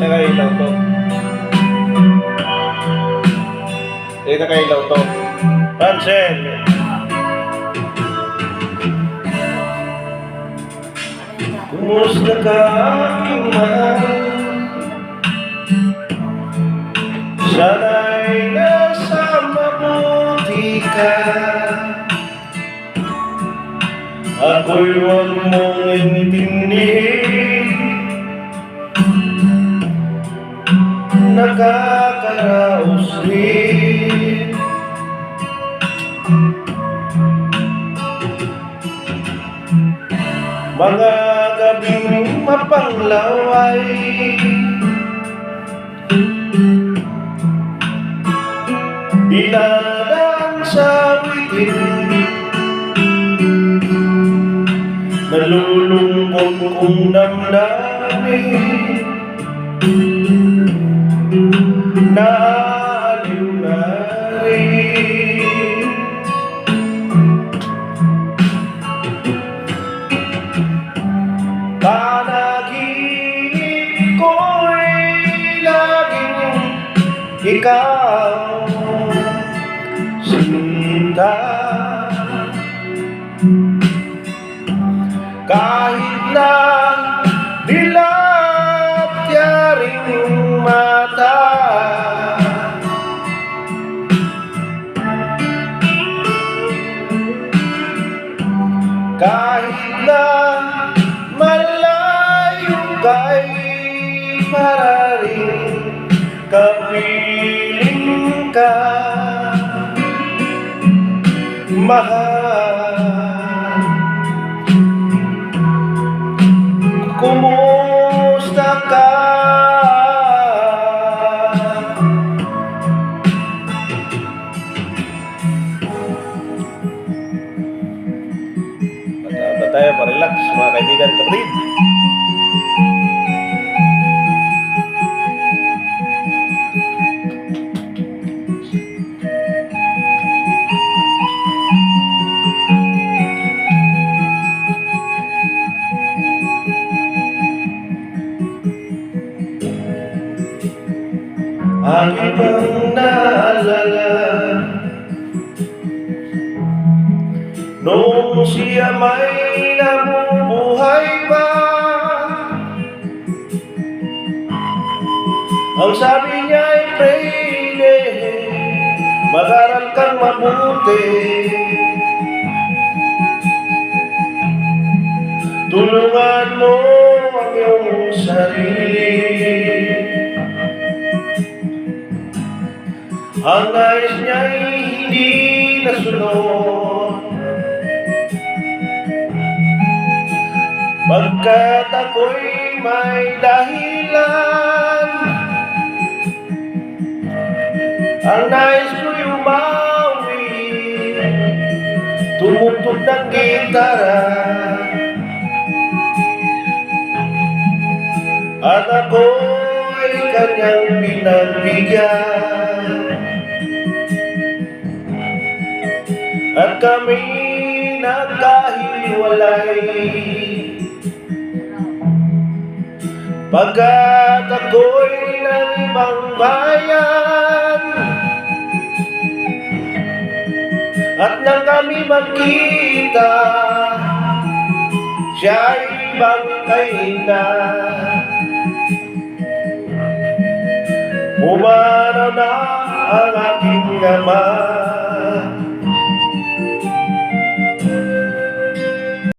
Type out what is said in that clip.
Nakailaw to. Eh, nakailaw to. Pansel. Kumusta ka aking mahal? Sana'y nasa mabuti ka Ako'y huwag mong intindihin Nakakaraos din Mga gabing mapanglaway Dinadaan sa witin. Nalulungkot kong damdamin ikaw sinta Kahit na dilat yaring mata Kahit na malayo kay mararing kapiling ka mahal Kumusta ka? Bata tayo, pa-relax mga kaibigan, kapatid. Ang ibang naalala. Noong siya may nabubuhay pa. Ang sabi niya ay Freyde Mag-aral kang mabuti. Tulungan mo ang iyong sarili Ang nais niya'y hindi nasunod Pagkat ako'y may dahilan Ang nais ko'y umawi. Tumutog ng gitara. At ako'y kanyang pinagbigyan At kami nagkahiwalay. Pagkat ako'y ng ibang bayan At nang kami magkita Siya'y bangkay na Umano na ang aking ama